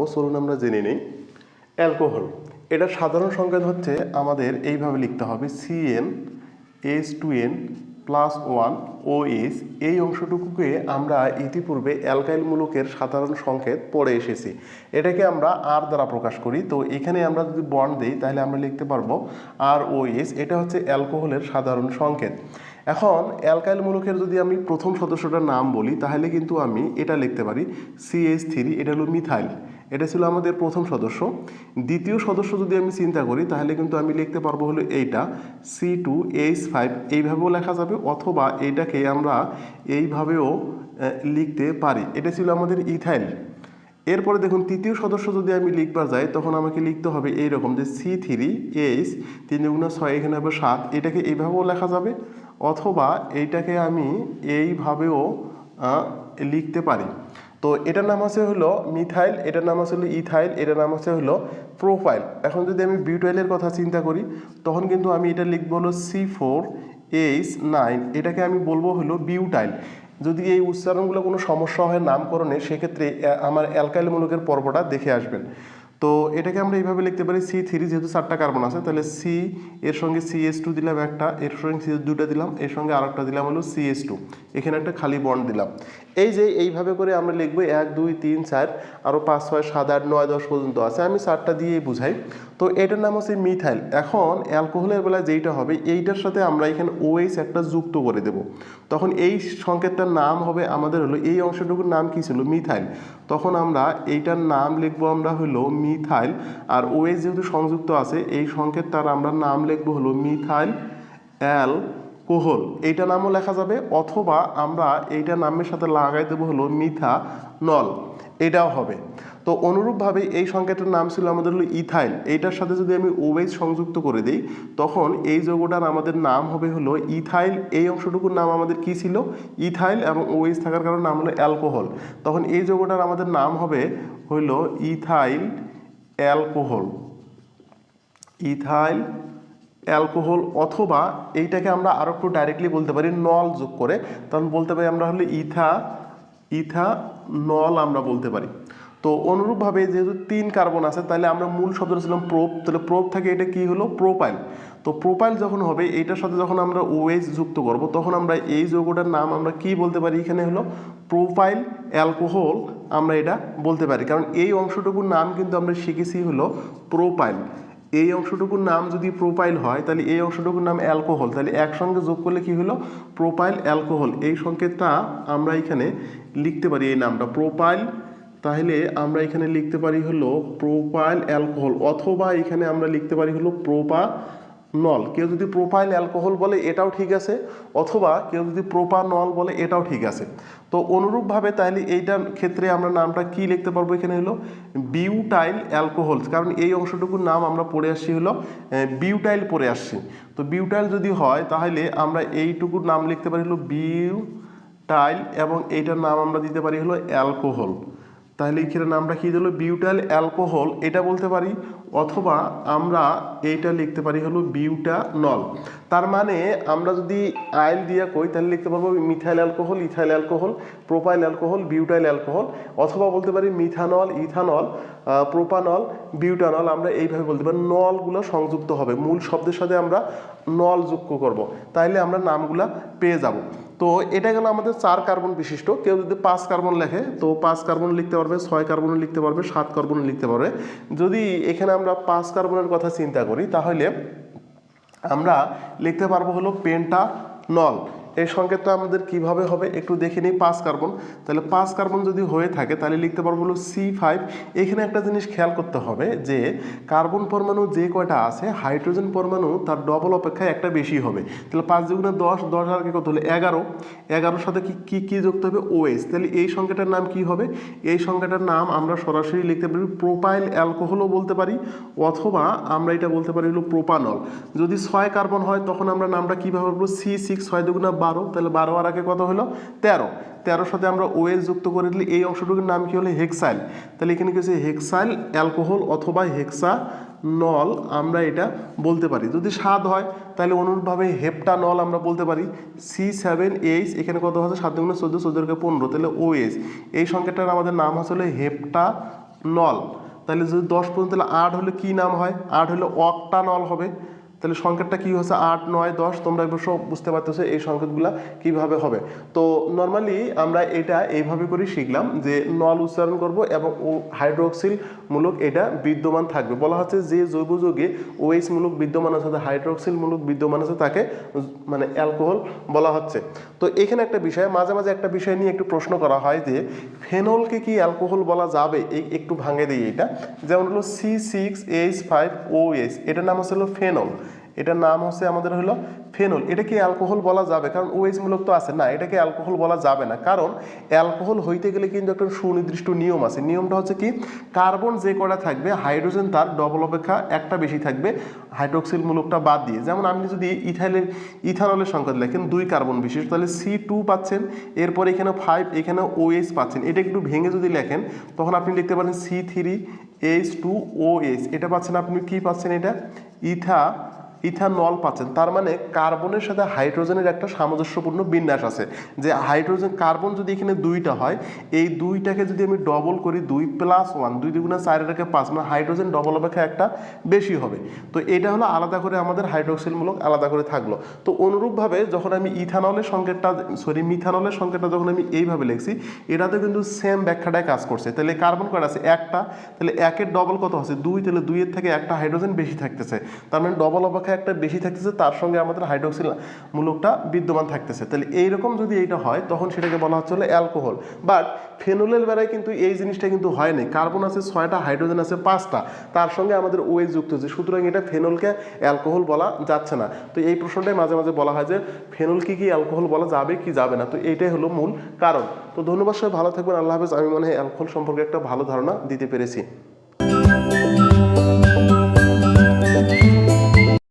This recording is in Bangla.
জানব চলুন আমরা জেনে নিই। অ্যালকোহল, এটা সাধারণ সংকেত হচ্ছে আমাদের এইভাবে লিখতে হবে C N S two N plus one O S এই অংশটুকুকে আমরা ইতিপূর্বে অ্যালকাইল মূলকের সাধারণ সংকেত পড়ে এসেছি। এটাকে আমরা আর দ্বারা প্রকাশ করি, তো এখানে আমরা যদি বন্ড দিই, তাহলে আমরা লিখতে পারব আর ও এস এটা হচ্ছে অ্যালকোহলের সাধারণ সংকেত। এখন, অ্যালকাইল মূলকের যদি আমি প্রথম সদস্যটার নাম বলি, তাহলে কিন্তু আমি এটা লিখতে পারি সিএইচ থ্রি এটা হলো মিথাইল। এটা ছিল আমাদের প্রথম সদস্য। দ্বিতীয় সদস্য যদি আমি চিন্তা করি, তাহলে কিন্তু আমি লিখতে পারব হলো এইটা সি টু এইচ ফাইভ এইভাবেও লেখা যাবে, অথবা এইটাকে আমরা এইভাবেও লিখতে পারি। এটা ছিল আমাদের ইথাইল এরপরে দেখুন, তৃতীয় সদস্য যদি আমি লিখবার যাই, তখন আমাকে লিখতে হবে এইরকম যে সি থ্রি এইচ তিন দুগুণা ছয় এখানে হবে সাত, এটাকে এইভাবেও লেখা যাবে, অথবা এইটাকে আমি এইভাবেও লিখতে পারি। তো এটার নাম আছে হলো মিথাইল, এটার নাম আছে হলো ইথাইল, এটার নাম আছে হলো প্রোফাইল। এখন যদি আমি বিউটাইলের কথা চিন্তা করি, তখন কিন্তু আমি এটা লিখব হলো সি ফোর এইচ নাইন এটাকে আমি বলব হলো বিউটাইল। যদি এই উচ্চারণগুলো কোনো সমস্যা হয় নামকরণে, সেক্ষেত্রে আমার অ্যালকাইল মূলকের পর্বটা দেখে আসবেন। তো এটাকে আমরা এইভাবে লিখতে পারি সি থ্রি যেহেতু চারটা কার্বন আছে, তাহলে সি এর সঙ্গে সি এস টু দিলাম একটা, এর সঙ্গে সি দুটা দিলাম, এর সঙ্গে আরেকটা দিলাম হলো সি এস টু এখানে একটা খালি বন্ড দিলাম। এই যে এইভাবে করে আমরা লিখব এক, দুই, তিন, চার আরও পাঁচ, ছয়, সাত, আট, নয়, দশ পর্যন্ত আছে। আমি চারটা দিয়েই বুঝাই। তো এটার নাম হচ্ছে মিথাইল। এখন অ্যালকোহলের বেলায় যেইটা হবে, এইটার সাথে আমরা এখানে ওএইচ একটা যুক্ত করে দেব। তখন এই সংকেতটার নাম হবে আমাদের হলো, এই অংশটুকুর নাম কী ছিল? মিথাইল। তখন আমরা এইটার নাম লিখব আমরা হলো মিথাইল। আর ওএইচ যেহেতু সংযুক্ত আছে, এই সংকেতটার আমরা নাম লিখব হলো মিথাইল অ্যাল কোহল এইটা নামও লেখা যাবে, অথবা আমরা এইটা নামের সাথে লাগাই দেবো হলো মিথা নল এটাও হবে। তো অনুরূপভাবে এই সংকেতটার নাম ছিল আমাদের হলো ইথাইল, এইটার সাথে যদি আমি ওয়েজ সংযুক্ত করে দিই, তখন এই যৌগটার আমাদের নাম হবে হলো ইথাইল, এই অংশটুকুর নাম আমাদের কি ছিল? ইথাইল এবং ওয়েজ থাকার কারণে নাম হলো অ্যালকোহল। তখন এই যৌগটার আমাদের নাম হবে হলো ইথাইল অ্যালকোহল, ইথাইল অ্যালকোহল অথবা এইটাকে আমরা আরও একটু ডাইরেক্টলি বলতে পারি নল যোগ করে। তখন বলতে পারি আমরা হলে ইথা ইথা, নল আমরা বলতে পারি। তো অনুরূপভাবে যেহেতু তিন কার্বন আছে, তাহলে আমরা মূল শব্দটা ছিলাম প্রোপ। তাহলে প্রোপ থেকে এটা কি হলো? প্রোপাইল। তো প্রোপাইল যখন হবে, এইটার সাথে যখন আমরা ওয়েজ যুক্ত করব, তখন আমরা এই যৌগটার নাম আমরা কি বলতে পারি? এখানে হলো প্রোপাইল অ্যালকোহল আমরা এটা বলতে পারি। কারণ এই অংশটুকুর নাম কিন্তু আমরা শিখেছি হলো প্রোপাইল। এই অংশটুকুর নাম যদি প্রোপাইল হয়, তাহলে এই অংশটুকুর নাম অ্যালকোহল। তাহলে একসঙ্গে যোগ করলে কি হলো? Propyl alcohol. এই সংকেতটা আমরা এখানে লিখতে পারি, এই নামটা। প্রোপাইল, তাহলে আমরা এখানে লিখতে পারি হলো প্রোপাইল অ্যালকোহল, অথবা এখানে আমরা লিখতে পারি হলো প্রোপা নল। কেউ যদি প্রোপাইল অ্যালকোহল বলে, এটাও ঠিক আছে, অথবা কেউ যদি প্রোপানল বলে, এটাও ঠিক আছে। তো অনুরূপভাবে তাহলে এইটার ক্ষেত্রে আমরা নামটা কি লিখতে পারব এখানে হলো? বিউটাইল অ্যালকোহল কারণ এই অংশটুকুর নাম আমরা পড়ে আসছি হলো বিউটাইল পড়ে আসছি। তো বিউটাইল যদি হয়, তাহলে আমরা এইটুকুর নাম লিখতে পারি হলো বিউটাইল এবং এইটার নাম আমরা দিতে পারি হলো অ্যালকোহল তাহলে এখানে নামটা কী দিল? বিউটাইল অ্যালকোহল এটা বলতে পারি, অথবা আমরা এইটা লিখতে পারি হলো বিউটানল তার মানে আমরা যদি আইল দিয়া কই, তাহলে লিখতে পারব methyl alcohol ethyl alcohol propyl alcohol butyl alcohol অথবা বলতে পারি মিথানল ইথানল প্রোপানল বিউটানল আমরা এইভাবে বলতে পারি। নলগুলো সংযুক্ত হবে। মূল শব্দের সাথে আমরা নল যুক্ত করব। তাইলে আমরা নামগুলা পেয়ে যাব। তো এটা গেল আমাদের চার কার্বন বিশিষ্ট। কেউ যদি পাঁচ কার্বন লেখে, তো পাঁচ কার্বন লিখতে পারবে, ছয় কার্বন লিখতে পারবে, সাত কার্বন লিখতে পারবে। যদি এখানে আমরা পাঁচ কার্বনের কথা চিন্তা করি, তাহলে আমরা লিখতে পারব হলো পেন্টা নল এই সংকেতটা আমাদের কীভাবে হবে একটু দেখে নিই, পাঁচ কার্বন। তাহলে পাঁচ কার্বন যদি হয়ে থাকে, তাহলে লিখতে পারব হলো সি ফাইভ এখানে একটা জিনিস খেয়াল করতে হবে যে, কার্বন পরমাণু যে কয়টা আছে, হাইড্রোজেন পরমাণু তার ডবল অপেক্ষায় একটা বেশি হবে। তাহলে পাঁচ দুগুণে দশ দশ আর কি কত হলো? এগারো। এগারোর সাথে কি কি কি যুক্ত হবে? ওএস তাহলে এই সংখ্যাটার নাম কি হবে? এই সংখ্যাটার নাম আমরা সরাসরি লিখতে পারি প্রোপাইল অ্যালকোহলও বলতে পারি, অথবা আমরা এটা বলতে পারি হলো প্রোপানল। যদি ছয় কার্বন হয়, তখন আমরা নামটা কীভাবে বলব সি সিক্স ছয় দুগুণা বারো, তাহলে বারো আর আগে কত হলো? তেরো। তেরোর সাথে আমরা ওএস যুক্ত করে দিলে এই অংশটুকুর নাম কি হলো? হেক্সাইল তাহলে এখানে কি হচ্ছে হেক্সাইল অ্যালকোহল অথবা হেক্সা নল আমরা এটা বলতে পারি। যদি স্বাদ হয়, তাহলে অনুরূপভাবে হেপটা নল আমরা বলতে পারি। সি সেভেন এইচ এখানে কত হচ্ছে সাত দুগুণে চোদ্দ চোদ্দোকে পনেরো। তাহলে ওএস এই সংখ্যাটার আমাদের নাম আসলে হেপটা নল তাহলে যদি দশ পর্যন্ত, তাহলে আট হলে কি নাম হয়? আট হলে অক্টা নল হবে। তাহলে সংকেতটা কি হচ্ছে? আট, নয়, দশ? তোমরা এবার সব বুঝতে পারতেছো এই সংকেতগুলা কীভাবে হবে। তো নর্মালি আমরা এটা এইভাবে করে শিখলাম যে নল উচ্চারণ করব এবং হাইড্রোক্সিল মূলক এটা বিদ্যমান থাকবে। বলা হচ্ছে যে জৈব যৌগে ওএইচ মূলক বিদ্যমান আছে হাইড্রোক্সিল মূলক বিদ্যমান আছে তাকে মানে অ্যালকোহল বলা হচ্ছে। তো এখানে একটা বিষয়, মাঝে মাঝে একটা বিষয় নিয়ে একটু প্রশ্ন করা হয় যে, ফেনলকে কি অ্যালকোহল বলা যাবে? এই একটু ভাঙে দিই এটা। যেমন হলো C six H five O S এটার নাম হচ্ছে হলো ফেনল। এটার নাম হচ্ছে আমাদের হলো ফেনল এটাকে অ্যালকোহল বলা যাবে? কারণ ওএইচ মূলক তো আছে। না, এটাকে অ্যালকোহল বলা যাবে না। কারণ অ্যালকোহল হইতে গেলে কিন্তু একটা সুনির্দিষ্ট নিয়ম আছে। নিয়মটা হচ্ছে কি? কার্বন যে কটা থাকবে হাইড্রোজেন তার ডবল অপেক্ষা একটা বেশি থাকবে। হাইড্রোক্সিল মূলকটা বাদ দিয়ে। যেমন আপনি যদি ইথাইলের, ইথানলের সংখ্যা লেখেন, দুই কার্বন বিশিষ্ট তাহলে সি টু পাচ্ছেন। এরপর এখানে ফাইভ এখানে ওএইচ পাচ্ছেন। এটা একটু ভেঙে যদি লেখেন, তখন আপনি লিখতে পারেন C three H two O H এটা পাচ্ছেন আপনি কি পাচ্ছেন এটা? ইথা ইথানল পাচ্ছেন, তার মানে কার্বনের সাথে হাইড্রোজেনের একটা সামঞ্জস্যপূর্ণ বিন্যাস আছে। যে হাইড্রোজেন, কার্বন যদি এখানে দুইটা হয়, এই দুইটাকে যদি আমি ডবল করি, দুই প্লাস ওয়ান দুই দুগুণা চার রেখে পাঁচ মানে হাইড্রোজেন ডবল অপেক্ষা একটা, বেশি হবে। তো এটা হলো আলাদা করে আমাদের হাইড্রোক্সিলমূলক আলাদা করে থাকল। তো অনুরূপভাবে যখন আমি ইথানলের সংকেতটা সরি মিথানলের সংকেতটা যখন আমি এইভাবে লিখছি, এটাতে কিন্তু সেম ব্যাখ্যাটাই কাজ করছে। তাহলে কার্বন কয়টা আছে? একটা। তাহলে একের ডবল কত আছে দুই, তাহলে দুইয়ের থেকে একটা হাইড্রোজেন বেশি থাকতেছে। তার মানে ডবল অপেক্ষা একটা বেশি থাকতেছে, তার সঙ্গে আমাদের হাইড্রোক্সিল মূলকটা বিদ্যমান থাকতেছে। তাহলে এইরকম যদি এইটা হয়, তখন সেটাকে বলা হচ্ছে হলো অ্যালকোহল বাট ফেনোলের বেলায় কিন্তু এই জিনিসটা কিন্তু হয় নাই। কার্বন আছে ছয়টা হাইড্রোজেন আছে পাঁচটা। তার সঙ্গে আমাদের ওয়ে যুক্ত হচ্ছে সুতরাং এটা ফেনলকে অ্যালকোহল বলা যাচ্ছে না। তো এই প্রশ্নটাই মাঝে মাঝে বলা হয় যে ফেনল কি কি অ্যালকোহল বলা যাবে কি যাবে না? তো এইটাই হলো মূল কারণ। তো ধন্যবাদ সবাই, ভালো থাকবেন, আল্লাহ হাফেজ। আমি মনে হয় অ্যালকোহল সম্পর্কে একটা ভালো ধারণা দিতে পেরেছি।